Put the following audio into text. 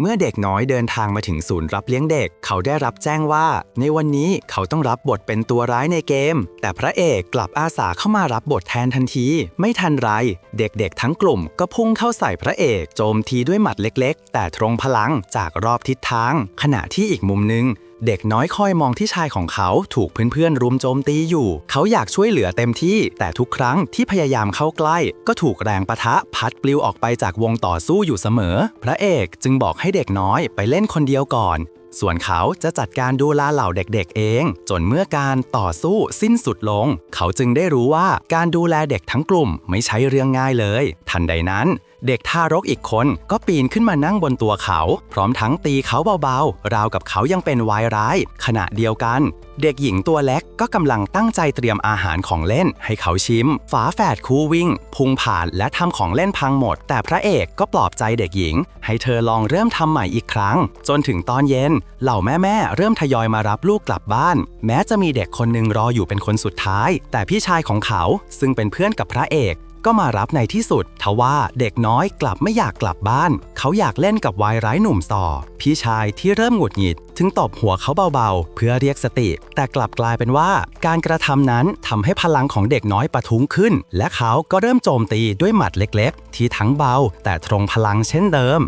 เมื่อเด็กน้อยเดินทางมาถึงศูนย์รับเลี้ยงเด็ก เขาได้รับแจ้งว่า ในวันนี้เขาต้องรับบทเป็นตัวร้ายในเกม แต่พระเอกกลับอาสาเข้ามารับบทแทนทันที ไม่ทันไร เด็กๆทั้งกลุ่มก็พุ่งเข้าใส่พระเอก โจมทีด้วยหมัดเล็กๆ แต่ตรงพลังจากรอบทิศทาง ขณะที่อีกมุมหนึง เด็กน้อยคอยมองที่ชายของเขาถูกเพื่อนๆรุมโจมตีอยู่ เขาอยากช่วยเหลือเต็มที่ แต่ทุกครั้งที่พยายามเข้าใกล้ ก็ถูกแรงปะทะพัดปลิวออกไปจากวงต่อสู้อยู่เสมอ พระเอกจึงบอกให้เด็กน้อยไปเล่นคนเดียวก่อน ส่วนเขาจะจัดการดูแลเหล่าเด็กๆเอง จนเมื่อการต่อสู้สิ้นสุดลง เขาจึงได้รู้ว่าการดูแลเด็กทั้งกลุ่มไม่ใช่เรื่องง่ายเลย ทันใดนั้น เด็กทารกอีกคนก็ปีนขึ้นมานั่งบนตัวเขา พร้อมทั้งตีเขาเบาๆ ราวกับเขายังเป็นวายร้าย ขณะเดียวกัน เด็กหญิงตัวเล็กก็กำลังตั้งใจเตรียมอาหารของเล่น ให้เขาชิม ฝาแฝดคู่วิ่ง พุ่งผ่านและทำของเล่นพังหมด แต่พระเอกก็ปลอบใจเด็กหญิง ให้เธอลองเริ่มทำใหม่อีกครั้ง จนถึงตอนเย็นเหล่าแม่ๆเริ่มทยอยมารับลูกกลับบ้าน แม้จะมีเด็กคนหนึ่งรออยู่เป็นคนสุดท้าย แต่พี่ชายของเขาซึ่งเป็นเพื่อนกับพระเอกก็มารับในที่สุด ทว่าเด็กน้อยกลับไม่อยากกลับบ้าน เขาอยากเล่นกับวายร้ายหนุ่มต่อ พี่ชายที่เริ่มหงุดหงิด ถึงตบหัวเขาเบาๆ เพื่อเรียกสติ แต่กลับกลายเป็นว่า การกระทำนั้นทำให้พลังของเด็กน้อยปะทุ้งขึ้น และเขาก็เริ่มโจมตีด้วยหมัดเล็กๆ ที่ทั้งเบา แต่ตรงพลังเช่นเดิม